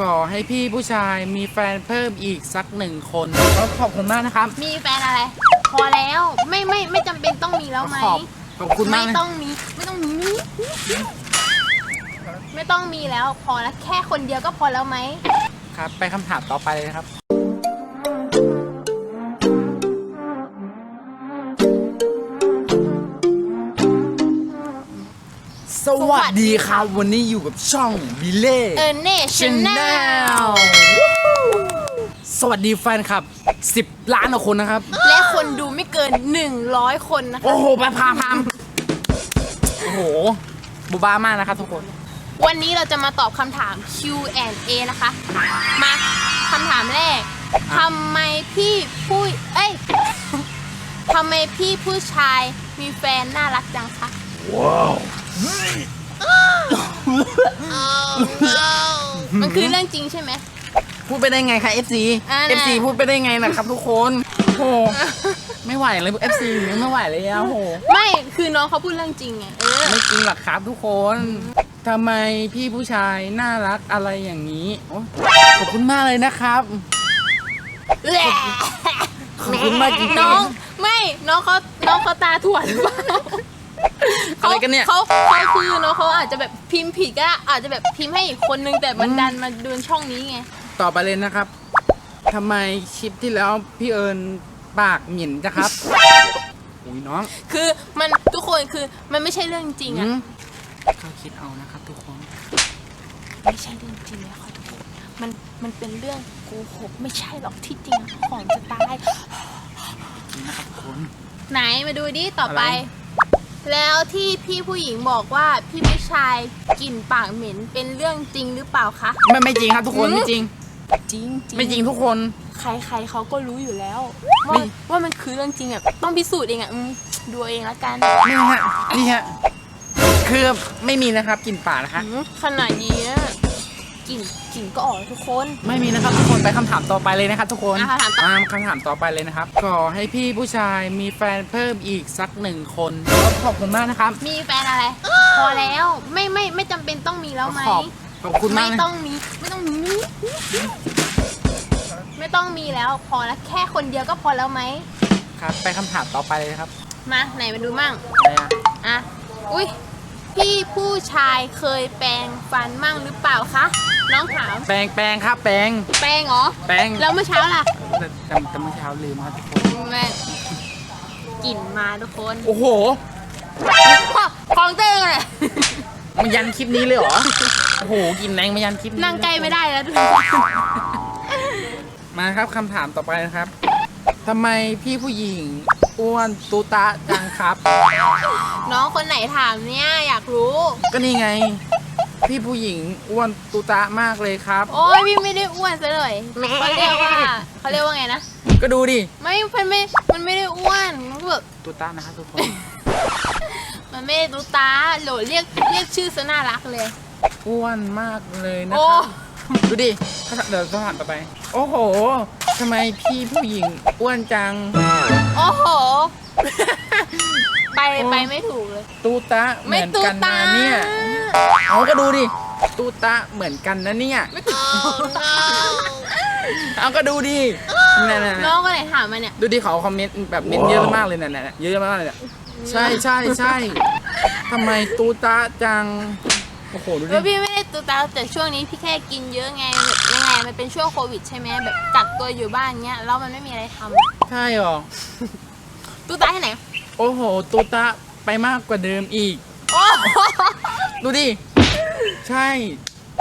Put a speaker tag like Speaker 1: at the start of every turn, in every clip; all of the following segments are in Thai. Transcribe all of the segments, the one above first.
Speaker 1: ก่อให้พี่ผู้ชายมีแฟนเพิ่มอีกสักหนึ่งคนก็ขอบคุณมากนะครับ
Speaker 2: มีแฟนอะไร พอแล้วไม่ไม่ไม่จำเป็นต้องมีแล้วไหม
Speaker 1: ขอบขอบคุณมาก
Speaker 2: ไม่
Speaker 1: นะ
Speaker 2: ต้องมีไม่ต้องมีไม่ต้องมีแล้วพอแล้วแค่คนเดียวก็พอแล้วไหม
Speaker 1: ครับ ไปคำถามต่อไปเลยนะครับ วัสดีครับ วันนี้อยู่กับช่องบิเล่
Speaker 2: เออเน่ชแนล
Speaker 1: สวัสดีแฟนครับ 10 ล้านกว่าคนนะครับ
Speaker 2: และคนดูไม่เกิน 100 คนนะคะ
Speaker 1: โอ้โหไปพามพามโอ้โหบูบ้ามากนะครับทุกคน
Speaker 2: วันนี้เราจะมาตอบคำถาม Q&A นะคะ มาคำถามแรกทำไมพี่ผู้เอ้ยทำไมพี่ผู้ชายมีแฟนน่ารักจังคะ มันคือเรื่องจริงใช่ไหม
Speaker 1: พูดไปได้ไงคะ FC
Speaker 2: อ่านะ
Speaker 1: FC พูดไปได้ไงนะครับทุกคนโอ้โหไม่ไหวเลย FC ไม่ไหวเลยอะโอ้โห
Speaker 2: ไม่คือน้องเขาพูดเรื่องจริงไงเออ
Speaker 1: ไม่จริงหรอกครับทุกคนทำไมพี่ผู้ชายน่ารักอะไรอย่างนี้โอ้ขอบคุณมากเลยนะครับ
Speaker 2: แหละ
Speaker 1: ขอบคุณมากจริงๆ
Speaker 2: น้องไม่น้องเขาน้องเขาตาถั่วหรือเปล่า
Speaker 1: อะไรกันเนี่ย
Speaker 2: เขาเขาคือน้องเขาอาจจะแบบพิมพ์ผิดก็ได้อาจจะแบบพิมพ์ให้อีกคนนึงแต่มันดันมาดูช่องนี้ไง
Speaker 1: ต่อไปเลยนะครับทำไมคลิปที่แล้วพี่เอิญปากหมิ่นจ้ะครับ อุ้ยน้อง
Speaker 2: คือมันทุกคนคือมันไม่ใช่เรื่องจริง
Speaker 1: อื
Speaker 2: อะ
Speaker 1: มเขาคิดเอานะครับทุกคน
Speaker 2: ไม่ใช่เรื่องจริงเลยค่ะทุกคนมันมันเป็นเรื่องโกหกไม่ใช่หรอกที่จริงอะของจะตาย
Speaker 1: จริงนะครับทุกคน
Speaker 2: ไหนมาดูดิต่อไป
Speaker 1: อะไร
Speaker 2: แล้วที่พี่ผู้หญิงบอกว่าพี่ผู้ชายกลิ่นปากเหม็นเป็นเรื่องจริงหรือเปล่าคะ
Speaker 1: ไม่ไม่จริงครับทุกคน
Speaker 2: อืม
Speaker 1: ไม่จริง
Speaker 2: จริง
Speaker 1: ไม่จริงทุกคน
Speaker 2: ใครๆเขาก็รู้อยู่แล้ว
Speaker 1: ไม่
Speaker 2: ว่าว่ามันคือเรื่องจริงอะต้องพิสูจน์เองอะอืมดูเอาเองละกัน
Speaker 1: นี่ฮะนี่ฮะคือไม่มีนะครับกลินป่ากนะคะ
Speaker 2: อืมขนาดนี้อะ กลิ่นกลิ่นก็ออกแล้วทุกคน
Speaker 1: ไม่มีนะครับทุกคนไปคำถามต่อไปเลยนะครับทุกคน
Speaker 2: อะคำถามต่อ
Speaker 1: อ่ คำถามต่อไปเลยนะครับก่อให้พี่ผู้ชายมีแฟนเพิ่มอีกสักหนึ่งคนขอบคุณมากนะครับ
Speaker 2: มีแฟนอะไร พอแล้วไม่ไม่ไม่จำเป็นต้องมีแล้วไหม
Speaker 1: ขอบขอบคุณมาก
Speaker 2: ไม่
Speaker 1: นะ
Speaker 2: ต้องมีไม่ต้องมีไม่ต้องมีแล้วพอแล้วแค่คนเดียวก็พอแล้วไหม
Speaker 1: ครับ ไปคำถามต่อไปเลยนะครับ
Speaker 2: มาไหนมาดูมั่ง
Speaker 1: อะไรอะ
Speaker 2: อะอุ้ย พี่ผู้ชายเคยแปรงฟันมั่งหรือเปล่าคะ น้องถาม
Speaker 1: แปลงแปลงครับแปลง
Speaker 2: แปรงเหรอ
Speaker 1: แปลง
Speaker 2: แล้วเมื่อเช้าล่ะ
Speaker 1: แต่แต่แต่เมื่อเช้าลืมครับทุกคน
Speaker 2: แม่กลิ่นมาทุกคน
Speaker 1: โอ้โห
Speaker 2: ของเต้งเลย
Speaker 1: มันยันคลิปนี้เลยเหรอ โอ้โหกินแรงมายันคลิปนี้
Speaker 2: นั่งใกล้ไม่ได้แล้วทุกคน
Speaker 1: มาครับคำถามต่อไปนะครับทำไมพี่ผู้หญิงอ้วนตูตะจัง ครับ
Speaker 2: น้องคนไหนถามเนี่ยอยากรู้
Speaker 1: ก็นี่ไง พี่ผู้หญิงอ้วนตูตะมากเลยครับ
Speaker 2: โอ้ยพี่ไม่ได้อ้วนซะเลยเขาเรียกว่าเขาเรียกว่าไงนะ
Speaker 1: ก็ดูดิ
Speaker 2: ไม่มันไม่ มันไม่ได้อ้วนมันก็แบบ
Speaker 1: ตูตะนะครับทุกคน
Speaker 2: มันไม่ได้ดูตาโหลเรียกเรียกชื่อซะน่ารักเลย
Speaker 1: อ้วนมากเลยนะ
Speaker 2: โอ้
Speaker 1: ครับ ดูดิเดี๋ยวต้องถามต่อไป โอ้โหทำไมพี่ผู้หญิงอ้วนจัง
Speaker 2: โอ้โห ไป
Speaker 1: โอ้
Speaker 2: ไปไม่ถูกเลย
Speaker 1: ตูตะเห
Speaker 2: ไม่
Speaker 1: มือน
Speaker 2: ตู
Speaker 1: กัน
Speaker 2: ตา
Speaker 1: นะเนี่ย เอาก็ดูดิ ตูตะเหมือนกันนะเนี่ย
Speaker 2: ไม่ตูตา
Speaker 1: เอาก็ดูดินั่น
Speaker 2: น้องคนไหนถามมาเนี่ย
Speaker 1: ๆดูดิเขาคอมเมนต์แบบเมนต์เยอะมากเลยน่ะๆเยอะมากเลยเนี่ยใช่ใช่ใช่ทำไมตูตะจัง โอ้โห ดูดิ
Speaker 2: แล้วพี่ไม่ได้ตูตาแต่ช่วงนี้พี่แค่กินเยอะไงแบบยังไงมันเป็นช่วงโควิดใช่ไหมแบบกักตัวอยู่บ้านเงี้ยแล้วมันไม่มีอะไรทำ
Speaker 1: ใช่หรอ
Speaker 2: ตูตาที่ไหน
Speaker 1: โอ้โห ตูตะไปมากกว่าเดิมอีก
Speaker 2: โอ้โห
Speaker 1: ดูดิ ใช่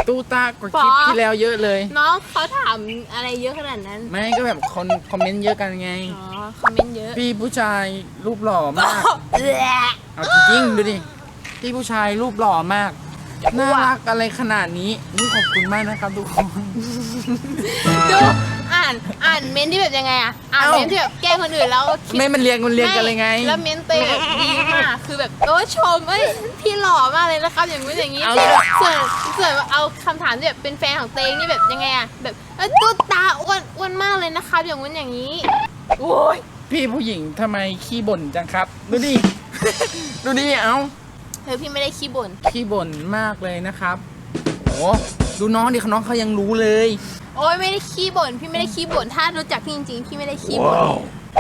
Speaker 1: ตูตากว่าคลิป
Speaker 2: ป๋อ
Speaker 1: ที่แล้วเยอะเลย
Speaker 2: น้องเขาถามอะไรเยอะขนาดนั้น
Speaker 1: ไม่ก็แบบคนคอมเมนต์เยอะกันไง
Speaker 2: อ๋อ คอมเมนต์เยอะ
Speaker 1: พี่ผู้ชายรูปหล่อมาก
Speaker 2: เอื้อ
Speaker 1: เอาจริงๆดูดิ พี่ผู้ชายรูปหล่อมาก น่ารักอะไรขนาดนี้นี่ขอบคุณมากนะครับทุกคน
Speaker 2: ดูอ่านอ่านเม้นท์ที่แบบยังไงอะอ่าน
Speaker 1: เอ้า
Speaker 2: เม้นท์ที่แบบแกล้งคนอื่นแล้วคิด
Speaker 1: ไม่มันเรียงมันเรียงกันเลยไง
Speaker 2: แล้วเม้นท์เตยแบบดีมาก คือแบบโอ้ชมเอ้ยพี่หล่อมากเลยนะครับ อย่างนู้นอย่างนี้
Speaker 1: เอา
Speaker 2: ที่
Speaker 1: เลย
Speaker 2: ส่วนส่วนเอาคำถามที่แบบเป็นแฟนของเตงนี่แบบยังไงอะแบบเอ้ยตุ๊ดตาอ้วนอ้วนมากเลยนะครับ อย่างนู้นอย่างนี้ โอ้ย
Speaker 1: พี่ผู้หญิงทำไมขี้บ่นจังครับ ดูดิ ดูดิเอ้า
Speaker 2: เธอพี่ไม่ได้ขี้บ่น
Speaker 1: ขี้บ่นมากเลยนะครับโอ้ ดูน้องดิน้องเขายังรู้เลย
Speaker 2: โอ้ยไม่ได้ขี้บ่นพี่ไม่ได้ขี้บ่นถ้ารู้จักพี่จริงๆพี่ไม่ได้ขี้บ่น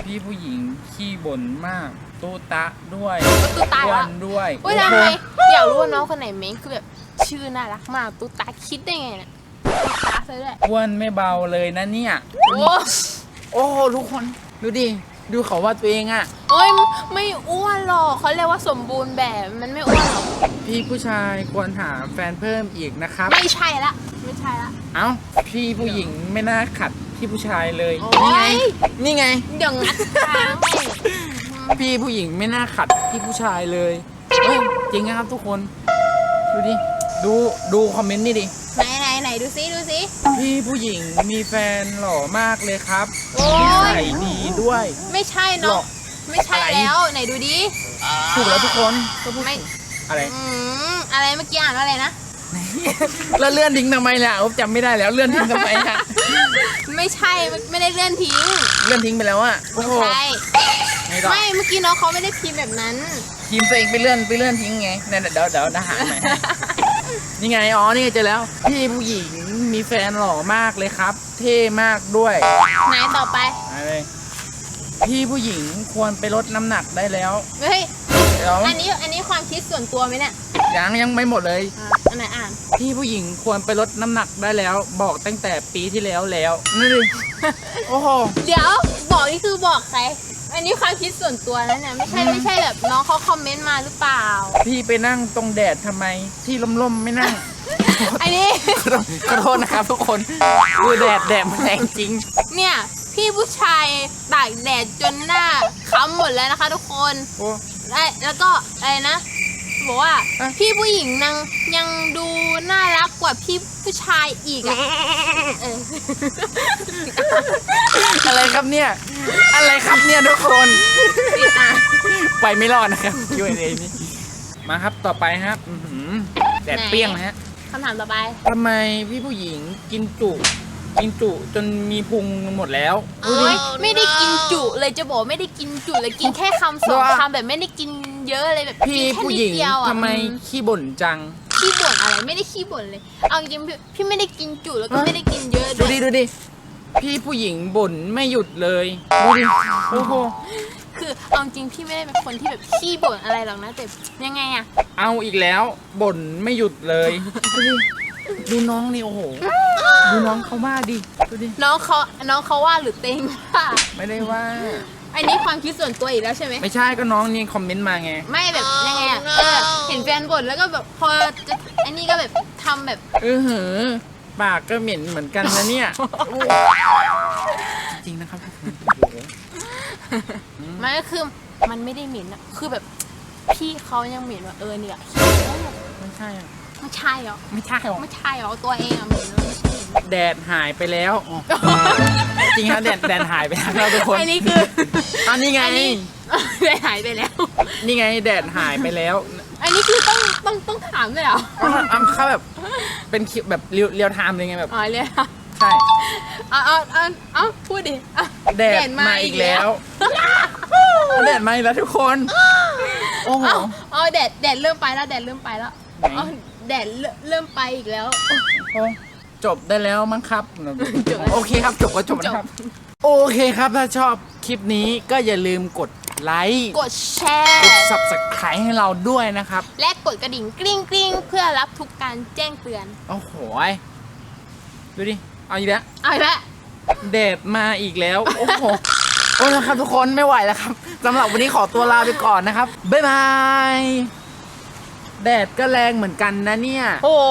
Speaker 1: พี่ผู้หญิงขี้บ่นมากตูตะด้วย
Speaker 2: ก็ตุ๊ตา
Speaker 1: อ้ว
Speaker 2: ละ
Speaker 1: นด้วย
Speaker 2: โอ้ยทำไมอยากรู้ว่าน้องคนไหนเม้งคือแบบชื่อน่ารักมากตุ๊ตาคิดได้ไงเนี่ยตุ๊ตาซะด้วย
Speaker 1: อ้วนไม่เบาเลยนะเนี่ย
Speaker 2: โอ้
Speaker 1: โอ้ ทุกคน ดูดิ ดูเขาว่าตัวเองอะ
Speaker 2: โอ้ยไม่อ้วนหรอกเขาเรียกว่าสมบูรณ์แบบมันไม่อ้วนหรอก
Speaker 1: พี่ผู้ชายควรหาแฟนเพิ่มอีกนะครับ
Speaker 2: ไม่ใช่ละไม่ใช่ละ
Speaker 1: เอ้าพี่ผู้หญิงไม่น่าขัดพี่ผู้ชายเลย
Speaker 2: โอ้ย
Speaker 1: นี่ไง
Speaker 2: เดี๋ยวงัดทางให้
Speaker 1: พี่ผู้หญิงไม่น่าขัดพี่ผู้ชายเลยเอ้ยจริงนะครับทุกคนดูดิดูดูคอมเมนต์นี่ดิ
Speaker 2: ไหนไหนไหนดูซิดูซิ
Speaker 1: พี่ผู้หญิงมีแฟนหล่อมากเลยครับ
Speaker 2: โอ้
Speaker 1: นิ
Speaker 2: ย
Speaker 1: สัยดี ด้วย
Speaker 2: ไม่ใช่
Speaker 1: หรอ
Speaker 2: เนาะไม่ใช่
Speaker 1: อะไร
Speaker 2: แล้วไหนดูดิ
Speaker 1: ถูกแล้วทุกคนก็พูด
Speaker 2: ไม่
Speaker 1: อะไร
Speaker 2: อืมอะไรเมื่อกี้อ่านว่าอะไรนะ
Speaker 1: แล้วเลื่อนทิ้งทำไมล่ะอุ๊บจำไม่ได้แล้วเลื่อนทิ้งทำไมอะ
Speaker 2: ไม่ใช่ไม่ไม่ได้เลื่อนทิ้ง
Speaker 1: เลื่อนทิ้งไปแล้วอะโอ้
Speaker 2: ไม่
Speaker 1: โห
Speaker 2: ใช่
Speaker 1: ไม่ต้อง
Speaker 2: ไม่เมื่อกี้น้องเขาไม่ได้พิมพ์แบบนั้น
Speaker 1: ทีมตัวเองไปเลื่อนไปเลื่อนทิ้งไงเนี่ยเดี๋ยวเดี๋ยวเดี๋ยวหาใหม่ให้นี่ไง อ๋อ นี่ไงเจอแล้ว พี่ผู้หญิงมีแฟนหล่อมากเลยครับ เท่มากด้วย
Speaker 2: ไหนต่อไป
Speaker 1: อะไร พี่ผู้หญิงควรไปลดน้ำหนักได้แล้ว
Speaker 2: เฮ้ย
Speaker 1: เดี๋ยว
Speaker 2: อันนี้อันนี้ความคิดส่วนตัวไหมเนี่ย
Speaker 1: ยังยังไม่หมดเลย
Speaker 2: อะอันไหนอ่าน
Speaker 1: พี่ผู้หญิงควรไปลดน้ำหนักได้แล้ว บอกตั้งแต่ปีที่แล้วแล้วนี่ดิโอ้โห
Speaker 2: เดี๋ยวบอกนี่คือบอกใคร อันนี้ความคิดส่วนตัวนะเนี่ยไม่ใช่ไม่ใช่แบบน้องเขาคอมเมนต์มาหรือเปล่า
Speaker 1: พี่ไปนั่งตรงแดดทำไม ที่ล่มๆไม่นั่ง
Speaker 2: อันนี้
Speaker 1: ขอโทษนะครับทุกคนคือแดดแดดมันแรงจริง
Speaker 2: เนี่ย พี่ผู้ชายตากแดดจนหน้าค้ำหมดแล้วนะคะทุกคน
Speaker 1: โอ้
Speaker 2: ได้แล้วก็อะไรนะ บอกว่า
Speaker 1: อะ
Speaker 2: พี่ผู้หญิงนังยังดูน่ารักกว่าพี่ผู้ชายอีกอะเออ
Speaker 1: อะไรครับเนี่ย อะไรครับเนี่ยทุกคน
Speaker 2: ปิดอะ
Speaker 1: ไปไม่รอดนะครับ Q&A นี้มาครับต่อไปครับอื้อหือแดดเปรี้ยงนะฮะ
Speaker 2: คำถามต่อไป
Speaker 1: ทำไมพี่ผู้หญิงกินจุ กินจุจนมีพุงหมดแล้ว
Speaker 2: โอ้ยไม่ได้กินจุเลยจะบอกไม่ได้กินจุเลยกินแค่คำสอง
Speaker 1: ว่า
Speaker 2: คำแบบไม่ได้กินเยอะเลยแบบ
Speaker 1: พี่
Speaker 2: กินแค่
Speaker 1: ผู้
Speaker 2: นิ
Speaker 1: ห
Speaker 2: ด
Speaker 1: ญิง
Speaker 2: เดียวอะ
Speaker 1: ทำไมขี้บ่นจัง
Speaker 2: ขี้บ่นอะไรไม่ได้ขี้บ่นเลยเอาจริงๆพี่พี่ไม่ได้กินจุแล้วก็
Speaker 1: ฮะ
Speaker 2: ไม่ได้กินเยอะ
Speaker 1: ดู
Speaker 2: ด้วย
Speaker 1: ดิดูดิ พี่ผู้หญิงบ่นไม่หยุดเลย ดูดิ โอ้โห
Speaker 2: คือเอาจริงพี่ไม่ได้เป็นคนที่แบบขี้บ่นอะไรหรอกนะแต่ยังไงอะ
Speaker 1: เอาอีกแล้วบ่นไม่หยุดเลย ดูดิดูน้องนี่โอ้โห ดูน้องเขาว่าดิ ดูดิ
Speaker 2: น้องเขาน้องเขาว่าหรือเต็งว่า
Speaker 1: ไม่ได้ว่า
Speaker 2: อันนี้ความคิดส่วนตัวอีกแล้วใช่ไหม
Speaker 1: ไม่ใช่ก็น้องนี่คอมเมนต์มาไง
Speaker 2: ไม่แบบยังไงอะเออเห็นแฟนบ่นแล้วก็แบบพอจะอันนี้ก็แบบทำแบบ
Speaker 1: เออเหอะปากก็เหม็นเหมือนกันนะเนี่ย จริงนะครับทุกคนโอ้โห
Speaker 2: มันก็คือมันไม่ได้เหม็นอะคือแบบพี่เขายังเหม็นว่าเออเนี่ย
Speaker 1: ไม่ใช่อะ
Speaker 2: ไม่ใช่เหรอ
Speaker 1: ไม่ใช่หรอ
Speaker 2: ไม่ใช่เหรอ ตัวเองอะเหม็นแล้วไม่ใช่เหม็น
Speaker 1: แดดหายไปแล้วอ๋อจริงครับแดดแดดหายไปแล้วทุกคน
Speaker 2: อันนี้คือ
Speaker 1: อันนี้ไง
Speaker 2: อันนี้ ได้หายไปแล้ว
Speaker 1: นี่ไงแดดหายไปแล้ว
Speaker 2: อันนี้คือต้องต้องต้องถามเลยเหรอ
Speaker 1: ก็อัมเขาแบบเป็นคลิปแบบเรียวเรียวไทม์เลยไงแบบ
Speaker 2: อ๋อเลยอะ
Speaker 1: ใช่
Speaker 2: เอาเอาเอาเอาพูดดิอะ
Speaker 1: แดดมาอีกแล้วแดดมาอีกแล้วทุกคน โอ้โห
Speaker 2: เอาเอาแดดแดดเริ่มไปแล้วแดดเริ่มไปแล้ว
Speaker 1: ไหน
Speaker 2: เอา แดดเริ่มเริ่มไปอีกแล้ว
Speaker 1: โอ้จบได้แล้วมั้งครับ
Speaker 2: จบแล้ว
Speaker 1: โอเคครับ จบก็จบนะครับ โอเคครับถ้าชอบคลิปนี้ก็อย่าลืมกดไลค์
Speaker 2: กดแชร์
Speaker 1: กด subscribe ให้เราด้วยนะครับ
Speaker 2: และกดกระดิ่งกริ๊งกริ๊งเพื่อรับทุกการแจ้งเตือน
Speaker 1: โอ้โหยดูดิ เอาอีกแล้ว
Speaker 2: เอาอีกแล้ว
Speaker 1: แดดมาอีกแล้ว โอ้โห โอ้ยครับทุกคนไม่ไหวแล้วครับสำหรับวันนี้ขอตัวลาไปก่อนนะครับ บ๊ายบาย แดดก็แรงเหมือนกันนะเนี่ย
Speaker 2: โอ้โห